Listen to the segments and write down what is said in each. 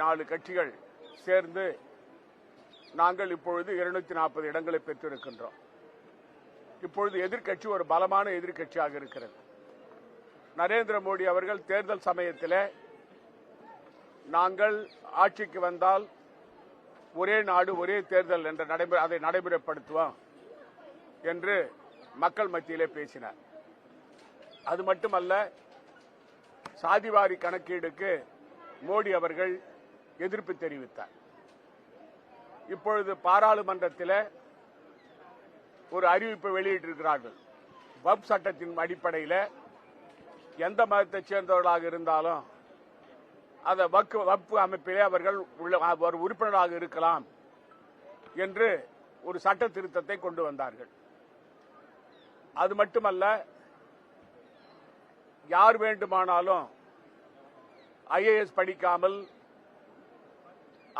நாலு கட்சிகள் சேர்ந்து நாங்கள் இப்பொழுது இருநூத்தி நாற்பது இடங்களை பெற்றிருக்கின்றோம். இப்பொழுது எதிர்க்கட்சி ஒரு பலமான எதிர்க்கட்சியாக இருக்கிறது. நரேந்திர மோடி அவர்கள் தேர்தல் சமயத்தில் நாங்கள் ஆட்சிக்கு வந்தால் ஒரே நாடு ஒரே தேர்தல் என்ற நடைமுறை அதை நடைமுறைப்படுத்துவோம் என்று மக்கள் மத்தியிலே பேசினார். அது மட்டுமல்ல சாதிவாரி கணக்கீடுக்கு மோடி அவர்கள் எதிர்ப்பு தெரிவித்தார். இப்பொழுது பாராளுமன்றத்தில் ஒரு அறிவிப்பை வெளியிட்டிருக்கிறார்கள். வப் சட்டத்தின் அடிப்படையில் எந்த மதத்தைச் சேர்ந்தவர்களாக இருந்தாலும் அந்த வக்கு வப்பு அமைப்பிலே அவர்கள் உள்ள ஒரு உறுப்பினராக இருக்கலாம் என்று ஒரு சட்ட திருத்தத்தை கொண்டு வந்தார்கள். அது மட்டுமல்ல யார் வேண்டுமானாலும் ஐஏஎஸ் படிக்காமல்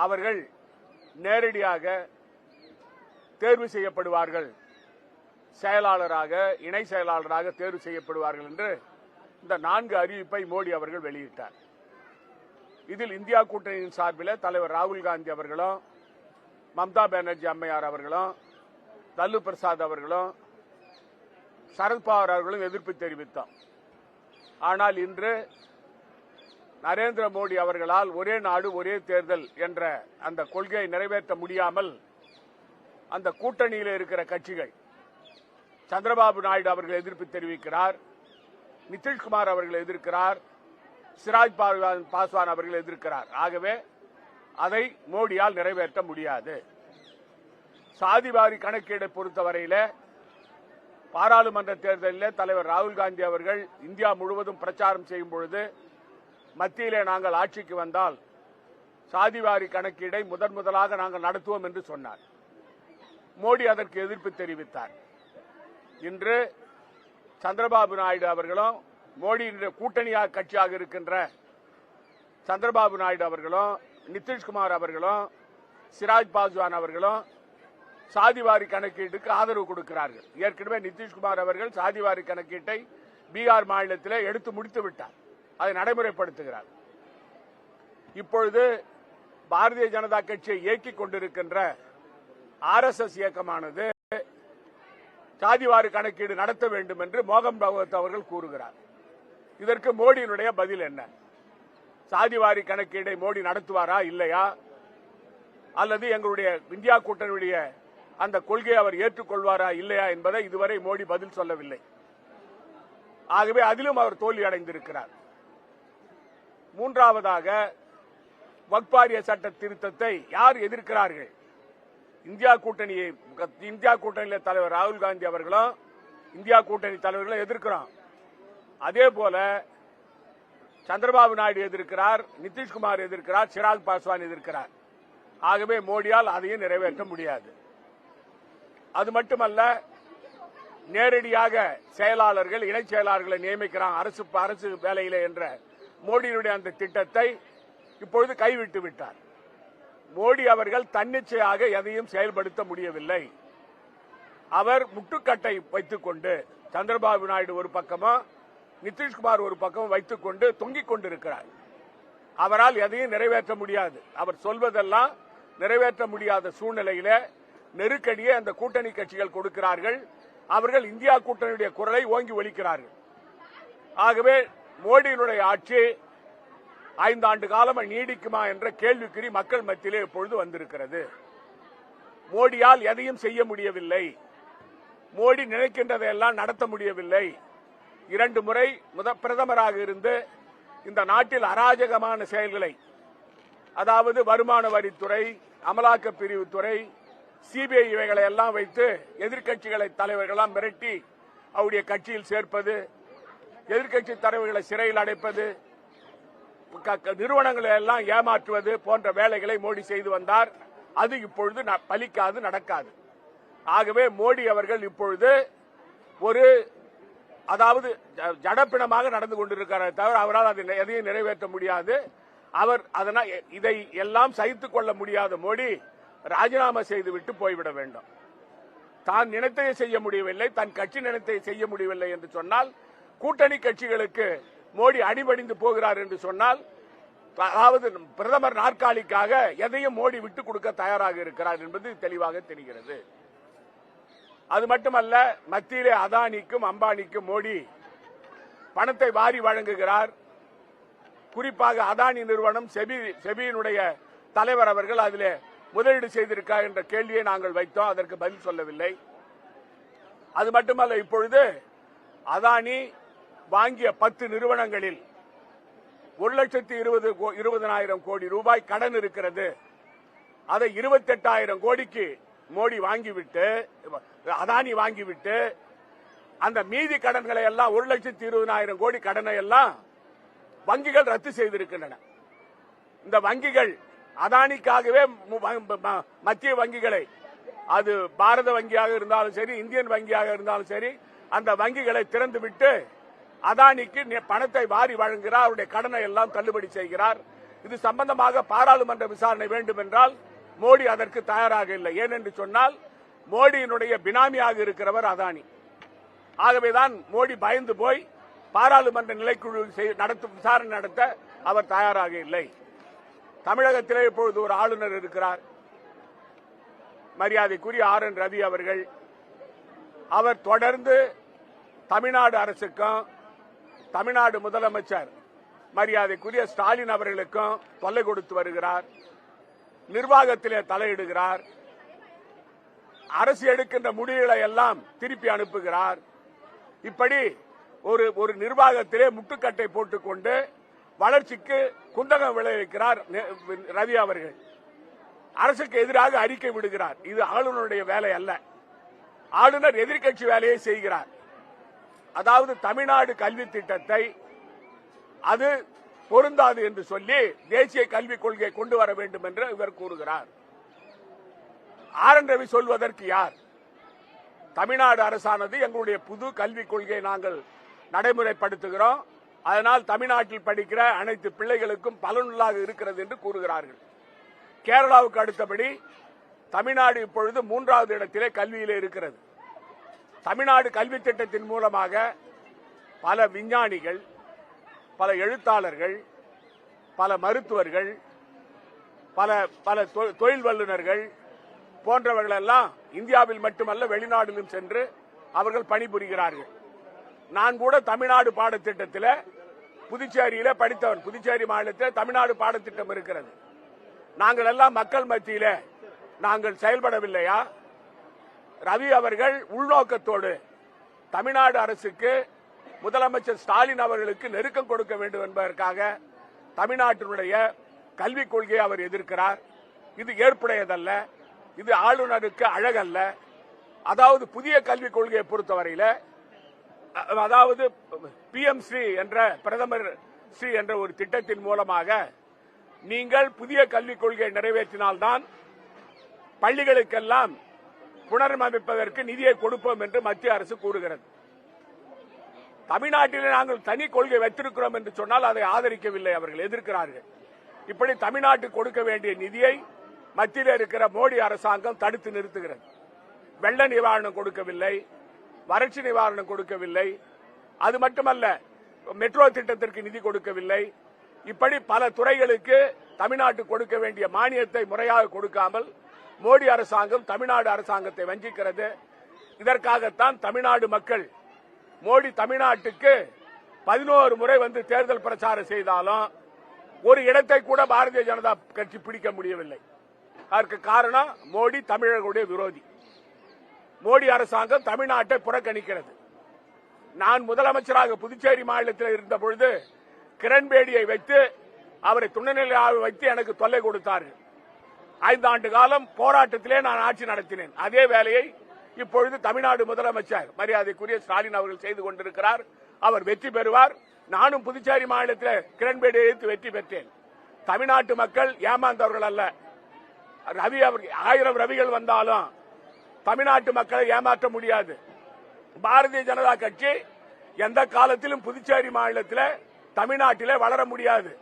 அவர்கள் நேரடியாக தேர்வு செய்யப்படுவார்கள். செயலாளராக இணை செயலாளராக தேர்வு செய்யப்படுவார்கள் என்று இந்த நான்கு அறிவிப்பை மோடி அவர்கள் வெளியிட்டார். இதில் இந்தியா கூட்டணியின் சார்பில் தலைவர் ராகுல் காந்தி அவர்களும் மம்தா பானர்ஜி அம்மையார் அவர்களும் லல்லு பிரசாத் அவர்களும் சரத்பவார் அவர்களும் எதிர்ப்பு தெரிவித்தோம். ஆனால் இன்று நரேந்திர மோடி அவர்களால் ஒரே நாடு ஒரே தேர்தல் என்ற அந்த கொள்கையை நிறைவேற்ற முடியாமல் அந்த கூட்டணியில் இருக்கிற கட்சிகள் சந்திரபாபு நாயுடு அவர்கள் எதிர்ப்பு தெரிவிக்கிறார் நிதிஷ்குமார் அவர்கள் எதிர்க்கிறார் சிராஜ் பாஸ்வான் பாஸ்வான் அவர்கள் எதிர்க்கிறார். ஆகவே அதை மோடியால் நிறைவேற்ற முடியாது. சாதிவாரி கணக்கீடை பொறுத்தவரையில் பாராளுமன்ற தேர்தலில் தலைவர் ராகுல் காந்தி அவர்கள் இந்தியா முழுவதும் பிரச்சாரம் செய்யும் பொழுது மத்தியிலே நாங்கள் ஆட்சிக்கு வந்தால் சாதிவாரி கணக்கீடை முதன் முதலாக நாங்கள் நடத்துவோம் என்று சொன்னார். மோடி அதற்கு எதிர்ப்பு தெரிவித்தார். இன்று சந்திரபாபு நாயுடு அவர்களும் மோடியினுடைய கூட்டணியாக கட்சியாக இருக்கின்ற சந்திரபாபு நாயுடு அவர்களும் நிதிஷ்குமார் அவர்களும் சிராஜ் பாஸ்வான் அவர்களும் சாதிவாரி கணக்கீட்டுக்கு ஆதரவு கொடுக்கிறார்கள். ஏற்கனவே நிதிஷ்குமார் அவர்கள் சாதிவாரி கணக்கீட்டை பீகார் மாநிலத்தில் எடுத்து முடித்து விட்டார். அதை நடைமுறைப்படுத்துகிறார். இப்பொழுது பாரதிய ஜனதா கட்சியை இயக்கிக் கொண்டிருக்கின்ற ஆர் எஸ் எஸ் இயக்கமானது சாதிவாரி கணக்கீடு நடத்த வேண்டும் என்று மோகன் பகவத் அவர்கள் கூறுகிறார். இதற்கு மோடியினுடைய பதில் என்ன? சாதிவாரி கணக்கீடை மோடி நடத்துவாரா இல்லையா? அல்லது எங்களுடைய இந்தியா கூட்டணியுடைய அந்த கொள்கையை அவர் ஏற்றுக்கொள்வாரா இல்லையா என்பதை இதுவரை மோடி பதில் சொல்லவில்லை. ஆகவே அதிலும் அவர் தோல்வி அடைந்திருக்கிறார் மூன்றாவதாக வக்பாரிய சட்ட திருத்தத்தை யார் எதிர்க்கிறார்கள்? இந்தியா கூட்டணியை இந்தியா கூட்டணியில தலைவர் ராகுல் காந்தி அவர்களும் இந்தியா கூட்டணி தலைவர்களும் எதிர்க்கிறோம் அதே போல சந்திரபாபு நாயுடு எதிர்க்கிறார் நிதிஷ்குமார் எதிர்க்கிறார் சிராக் பாஸ்வான் எதிர்க்கிறார். ஆகவே மோடியால் அதையும் நிறைவேற்ற முடியாது. அது மட்டுமல்ல நேரடியாக செயலாளர்கள் இணை செயலாளர்களை நியமிக்கிறான் அரசு அரசு வேலையில என்ற மோடியினுடைய அந்த திட்டத்தை இப்பொழுது கைவிட்டு விட்டார். மோடி அவர்கள் தன்னிச்சையாக எதையும் செயல்படுத்த முடியவில்லை. அவர் முட்டுக்கட்டை வைத்துக் கொண்டு சந்திரபாபு நாயுடு ஒரு பக்கமும் நிதிஷ்குமார் ஒரு பக்கமும் வைத்துக் கொண்டு தொங்கிக் கொண்டிருக்கிறார். அவரால் எதையும் நிறைவேற்ற முடியாது. அவர் சொல்வதெல்லாம் நிறைவேற்ற முடியாத சூழ்நிலையில நெருக்கடியை அந்த கூட்டணி கட்சிகள் கொடுக்கிறார்கள். அவர்கள் இந்தியா கூட்டணியுடைய குரலை ஓங்கி ஒலிக்கிறார்கள். ஆகவே மோடியினுடைய ஆட்சி ஐந்தாண்டு காலம் நீடிக்குமா என்ற கேள்விக்குறி மக்கள் மத்தியிலே இப்பொழுது வந்திருக்கிறது. மோடியால் எதையும் செய்ய முடியவில்லை. மோடி நினைக்கின்றதையெல்லாம் நடத்த முடியவில்லை. இரண்டு முறை முத பிரதமராக இருந்து இந்த நாட்டில் அராஜகமான செயல்களை அதாவது வருமான வரித்துறை அமலாக்க பிரிவுத்துறை சிபிஐ இவைகளை எல்லாம் வைத்து எதிர்க்கட்சிகளை தலைவர்களெல்லாம் மிரட்டி அவருடைய கட்சியில் சேர்ப்பது எதிர்க்கட்சி தலைவர்களை சிறையில் அடைப்பது நிறுவனங்களை எல்லாம் ஏமாற்றுவது போன்ற வேலைகளை மோடி செய்து வந்தார். அது இப்பொழுது ந- பலிக்காது நடக்காது. ஆகவே மோடி அவர்கள் இப்பொழுது ஒரு அதாவது ஜ- ஜடப்பிணமாக நடந்து கொண்டிருக்கிறார் தவிர அவரால் அதை எதையும் நிறைவேற்ற முடியாது. அவர் அதனால் எ- இதை எல்லாம் சகித்துக் கொள்ள முடியாத மோடி ராஜினாமா செய்துவிட்டு போய்விட வேண்டும். தான் நினைத்ததை செய்ய முடியவில்லை தன் கட்சி நினைத்ததை செய்ய முடியவில்லை என்று சொன்னால் கூட்டணி கட்சிகளுக்கு மோடி அடிபணிந்து போகிறார் என்று சொன்னால் அதாவது பிரதமர் நாற்காலிக்காக எதையும் மோடி விட்டுக் கொடுக்க தயாராக இருக்கிறார் என்பது தெளிவாக தெரிகிறது. அது மட்டுமல்ல மத்தியிலே அதானிக்கும் அம்பானிக்கும் மோடி பணத்தை வாரி வழங்குகிறார். குறிப்பாக அதானி நிறுவனம் செபி செபியினுடைய தலைவர் அவர்கள் அதில் முதலீடு செய்திருக்கார் என்ற கேள்வியை நாங்கள் வைத்தோம் அதற்கு பதில் சொல்லவில்லை. அது மட்டுமல்ல இப்பொழுது அதானி வாங்கிய பத்து நிறுவனங்களில் ஒரு லட்சத்தி இருபது கோ- இருபதனாயிரம் கோடி ரூபாய் கடன் இருக்கிறது. அதை இருபத்தெட்டாயிரம் கோடிக்கு மோடி வாங்கிவிட்டு அதானி வாங்கிவிட்டு அந்த மீதி கடன்களை எல்லாம் ஒரு லட்சத்தி இருபதாயிரம் கோடி கடனை எல்லாம் வங்கிகள் ரத்து செய்திருக்கின்றன. இந்த வங்கிகள் அதானிக்காகவே மத்திய வங்கிகளை அது பாரத வங்கியாக இருந்தாலும் சரி இந்தியன் வங்கியாக இருந்தாலும் சரி அந்த வங்கிகளை திறந்துவிட்டு அதானிக்கு பணத்தை வாரி வழங்குகிறார். அவருடைய கடனை எல்லாம் தள்ளுபடி செய்கிறார். இது சம்பந்தமாக பாராளுமன்ற விசாரணை வேண்டும் என்றால் மோடி அதற்கு தயாராக இல்லை. ஏனென்று சொன்னால் மோடியினுடைய பினாமியாக இருக்கிறவர் அதானி. ஆகவேதான் மோடி பயந்து போய் பாராளுமன்ற நிலைக்குழு நடத்தும் விசாரணை நடத்த அவர் தயாராக இல்லை. தமிழகத்திலே இப்பொழுது ஒரு ஆளுநர் இருக்கிறார். மரியாதைக்குரிய ஆர் என் ரவி அவர்கள். அவர் தொடர்ந்து தமிழ்நாடு அரசுக்கும் தமிழ்நாடு முதலமைச்சர் மரியாதைக்குரிய ஸ்டாலின் அவர்களுக்கும் தொல்லை கொடுத்து வருகிறார். நிர்வாகத்திலே தலையிடுகிறார். அரசு எடுக்கின்ற முடிவுகளை எல்லாம் திருப்பி அனுப்புகிறார். இப்படி ஒரு ஒரு நிர்வாகத்திலே முட்டுக்கட்டை போட்டுக்கொண்டு வளர்ச்சிக்கு குந்தகம் விளைவிக்கிறார் ரவி அவர்கள். அரசுக்கு எதிராக அறிக்கை விடுகிறார். இது ஆளுநருடைய வேலை அல்ல. ஆளுநர் எதிர்க்கட்சி வேலையை செய்கிறார். அதாவது தமிழ்நாடு கல்வி திட்டத்தை அது பொருந்தாது என்று சொல்லி தேசிய கல்விக் கொள்கையை கொண்டு வர வேண்டும் என்று இவர் கூறுகிறார். ஆர் என் ரவி சொல்வதற்கு யார்? தமிழ்நாடு அரசானது எங்களுடைய புது கல்விக் கொள்கையை நாங்கள் நடைமுறைப்படுத்துகிறோம். அதனால் தமிழ்நாட்டில் படிக்கிற அனைத்து பிள்ளைகளுக்கும் பலனுள்ளாக இருக்கிறது என்று கூறுகிறார்கள். கேரளாவுக்கு அடுத்தபடி தமிழ்நாடு இப்பொழுது மூன்றாவது இடத்திலே கல்வியிலே இருக்கிறது. தமிழ்நாடு கல்வி திட்டத்தின் மூலமாக பல விஞ்ஞானிகள் பல எழுத்தாளர்கள் பல மருத்துவர்கள் பல பல தொ- தொழில் வல்லுநர்கள் போன்றவர்கள் எல்லாம் இந்தியாவில் மட்டுமல்ல வெளிநாட்டிலும் சென்று அவர்கள் பணிபுரிகிறார்கள். நான் கூட தமிழ்நாடு பாடத்திட்டத்தில் புதுச்சேரியில படித்தவன். புதுச்சேரி மாநிலத்தில் தமிழ்நாடு பாடத்திட்டம் இருக்கிறது. நாங்கள் எல்லாம் மக்கள் மத்தியில நாங்கள் செயல்படவில்லையா? ரவி அவர்கள் உள்நோக்கத்தோடு தமிழ்நாடு அரசுக்கு முதலமைச்சர் ஸ்டாலின் அவர்களுக்கு நெருக்கம் கொடுக்க வேண்டும் என்பதற்காக தமிழ்நாட்டினுடைய கல்விக் கொள்கையை அவர் எதிர்க்கிறார். இது ஏற்புடையதல்ல. இது ஆளுநருக்கு அழகல்ல. அதாவது புதிய கல்விக் கொள்கையை பொறுத்தவரையில அதாவது அதாவது பிஎம் ஸ்ரீ என்ற பிரதமர் ஸ்ரீ என்ற ஒரு திட்டத்தின் மூலமாக நீங்கள் புதிய கல்விக் கொள்கையை நிறைவேற்றினால்தான் பள்ளிகளுக்கெல்லாம் புனரமைப்பதற்கு நிதியை கொடுப்போம் என்று மத்திய அரசு கூறுகிறது. தமிழ்நாட்டிலே நாங்கள் தனி கொள்கை வைத்திருக்கிறோம் என்று சொன்னால் அதை ஆதரிக்கவில்லை அவர்கள் எதிர்க்கிறார்கள். இப்படி தமிழ்நாட்டுக்கு கொடுக்க வேண்டிய நிதியை மத்தியில் இருக்கிற மோடி அரசாங்கம் தடுத்து நிறுத்துகிறது. வெள்ள நிவாரணம் கொடுக்கவில்லை வறட்சி நிவாரணம் கொடுக்கவில்லை அது மட்டுமல்ல மெட்ரோ திட்டத்திற்கு நிதி கொடுக்கவில்லை. இப்படி பல துறைகளுக்கு தமிழ்நாட்டு கொடுக்க வேண்டிய மானியத்தை முறையாக கொடுக்காமல் மோடி அரசாங்கம் தமிழ்நாடு அரசாங்கத்தை வஞ்சிக்கிறது. இதற்காகத்தான் தமிழ்நாடு மக்கள் மோடி தமிழ்நாட்டுக்கு பதினோரு முறை வந்து தேர்தல் பிரச்சாரம் செய்தாலும் ஒரு இடத்தை கூட பாரதிய ஜனதா கட்சி பிடிக்க முடியவில்லை. அதற்கு காரணம் மோடி தமிழர்களுடைய விரோதி. மோடி அரசாங்கம் தமிழ்நாட்டை புறக்கணிக்கிறது. நான் முதலமைச்சராக புதுச்சேரி மாநிலத்தில் இருந்த பொழுது கிரண்பேடியை வைத்து அவரை துணைநிலையாக வைத்து எனக்கு தொல்லை கொடுத்தார்கள். ஐந்தாண்டு காலம் போராட்டத்திலே நான் ஆட்சி நடத்தினேன். அதே வேலையை இப்பொழுது தமிழ்நாடு முதலமைச்சர் மரியாதைக்குரிய ஸ்டாலின் அவர்கள் செய்து கொண்டிருக்கிறார். அவர் வெற்றி பெறுவார். நானும் புதுச்சேரி மாநிலத்தில் கிரண்பேடி எதிர்த்து வெற்றி பெற்றேன். தமிழ்நாட்டு மக்கள் ஏமாந்தவர்கள் அல்ல. ரவி அவர் ஆயிரம் ரவிகள் வந்தாலும் தமிழ்நாட்டு மக்களை ஏமாற்ற முடியாது. பாரதிய ஜனதா கட்சி எந்த காலத்திலும் புதுச்சேரி மாநிலத்தில் தமிழ்நாட்டிலே வளர முடியாது.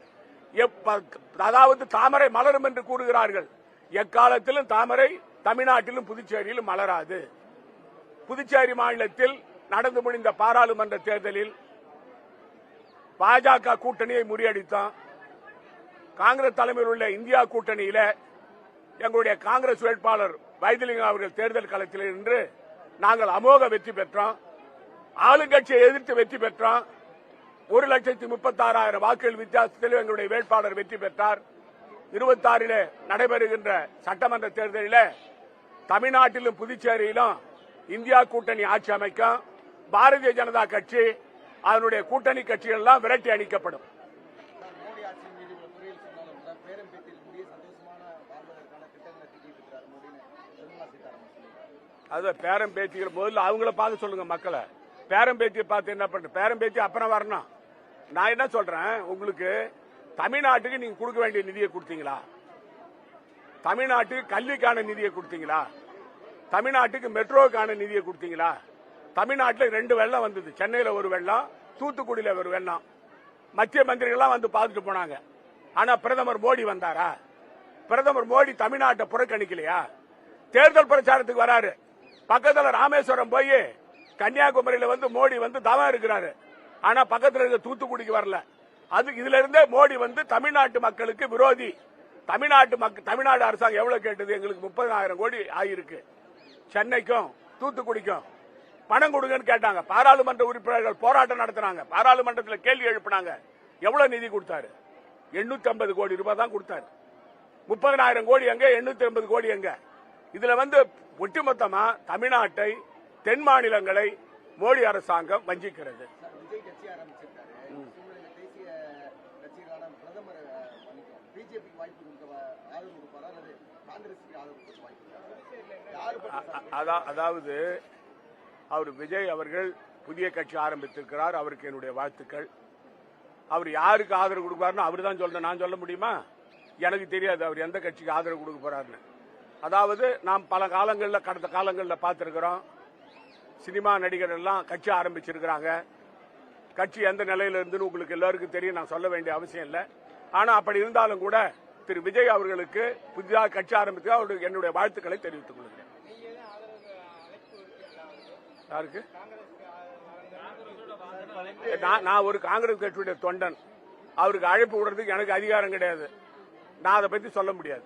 எப்ப- அதாவது தாமரை மலரும் என்று கூறுகிறார்கள். எக்காலத்திலும் தாமரை தமிழ்நாட்டிலும் புதுச்சேரியிலும் மலராது. புதுச்சேரி மாநிலத்தில் நடந்து முடிந்த பாராளுமன்ற தேர்தலில் பாஜக கூட்டணியை முறியடித்தோம். காங்கிரஸ் தலைமையில் உள்ள இந்தியா கூட்டணியில எங்களுடைய காங்கிரஸ் வேட்பாளர் வைத்திலிங்கம் அவர்கள் தேர்தல் களத்தில் நின்று நாங்கள் அமோக வெற்றி பெற்றோம். ஆளுங்கட்சியை எதிர்த்து வெற்றி பெற்றோம். ஒரு லட்சத்தி முப்பத்தாறாயிரம் வாக்குகள் வித்தியாசத்தில் எங்களுடைய வேட்பாளர் வெற்றி பெற்றார். இருபத்தாறிலே நடைபெறுகின்ற சட்டமன்ற தேர்தலில் தமிழ்நாட்டிலும் புதுச்சேரியிலும் இந்தியா கூட்டணி ஆட்சி அமைக்கும் பாரதிய ஜனதா கட்சி அதனுடைய கூட்டணி கட்சிகள் எல்லாம் விரட்டி அணிக்கப்படும். அது பேரம் பேத்திகள் முதல்ல அவங்கள பார்க்க சொல்லுங்க மக்களை. பேரம் பேத்தியை பார்த்து என்ன பண்ண பேரம் பேத்தி அப்புறம் வரணும். நான் என்ன சொல்றேன்? உங்களுக்கு தமிழ்நாட்டுக்கு நீங்க கொடுக்க வேண்டிய நிதியை கொடுத்தீங்களா? தமிழ்நாட்டுக்கு கல்விக்கான நிதியை கொடுத்தீங்களா? தமிழ்நாட்டுக்கு மெட்ரோக்கான நிதியை கொடுத்தீங்களா? தமிழ்நாட்டில் ரெண்டு வெள்ளம் வந்தது. சென்னையில் ஒரு வெள்ளம் தூத்துக்குடியில் ஒரு வெள்ளம். மத்திய மந்திரிகள்லாம் வந்து பார்த்துட்டு போனாங்க. ஆனா பிரதமர் மோடி வந்தாரா? பிரதமர் மோடி தமிழ்நாட்டை புறக்கணிக்கலையா? தேர்தல் பிரச்சாரத்துக்கு வராரு. பக்கத்துல ராமேஸ்வரம் போய் கன்னியாகுமரியில வந்து மோடி வந்து தவம் இருக்கிறாரு. ஆனா பக்கத்துல இருக்க தூத்துக்குடிக்கு வரல. அது இதுல இருந்தே மோடி வந்து தமிழ்நாட்டு மக்களுக்கு விரோதி. தமிழ்நாட்டு மக்கள் தமிழ்நாடு அரசாங்கம் எவ்வளவு கேட்டது? எங்களுக்கு முப்பதாயிரம் கோடி ஆகியிருக்கு சென்னைக்கும் தூத்துக்குடிக்கும் பணம் கொடுங்கன்னு கேட்டாங்க. பாராளுமன்ற உறுப்பினர்கள் போராட்டம் நடத்தினாங்க பாராளுமன்றத்தில் கேள்வி எழுப்பினாங்க. எவ்வளவு நிதி கொடுத்தாரு? 850 கோடி ரூபாய் தான் கொடுத்தாரு. முப்பதனாயிரம் கோடி எங்க? 850 கோடி எங்க? இதுல வந்து ஒட்டுமொத்தமா தமிழ்நாட்டை தென் மாநிலங்களை மோடி அரசாங்கம் வஞ்சிக்கிறது சார் விஜய் கட்சி ஆரம்பிச்சிருக்காரு இந்த சூழ்நிலையில தேசிய கட்சிகளான பிரதமர் மன்னிக்கும் பிஜேபிக்கு வாய்ப்பு கொடுக்க வ- ஆதரவு கொடுப்பாரா அல்லது காங்கிரஸுக்கு ஆதரவு கொடுக்க வாய்ப்பு இருக்கா? யாரு பக்கம் அ- அ- அதா- அதாவது அவர் விஜய் அவர்கள் புதிய கட்சி ஆரம்பித்திருக்கிறார். அவருக்கு என்னுடைய வாழ்த்துக்கள். அவர் யாருக்கு ஆதரவு கொடுப்பாருன்னு அவர் தான் சொல்ல நான் சொல்ல முடியுமா? எனக்கு தெரியாது அவர் எந்த கட்சிக்கு ஆதரவு கொடுக்க போறாருன்னு. அதாவது நாம் பல காலங்களில் கடந்த காலங்களில் பார்த்திருக்கிறோம். சினிமா நடிகர் எல்லாம் கட்சி ஆரம்பிச்சிருக்கிறாங்க. கட்சி எந்த நிலையில இருந்துன்னு உங்களுக்கு எல்லாருக்கும் தெரியும். நான் சொல்ல வேண்டிய அவசியம் இல்லை. ஆனா அப்படி இருந்தாலும் கூட திரு விஜய் அவர்களுக்கு புதிதாக கட்சி ஆரம்பித்து அவருக்கு என்னுடைய வாழ்த்துக்களை தெரிவித்துக் கொள்கிறேன். யாருக்கு? நான் நான் ஒரு காங்கிரஸ் கட்சியுடைய தொண்டன். அவருக்கு அழைப்பு விடுறதுக்கு எனக்கு அதிகாரம் கிடையாது. நான் அதை பத்தி சொல்ல முடியாது.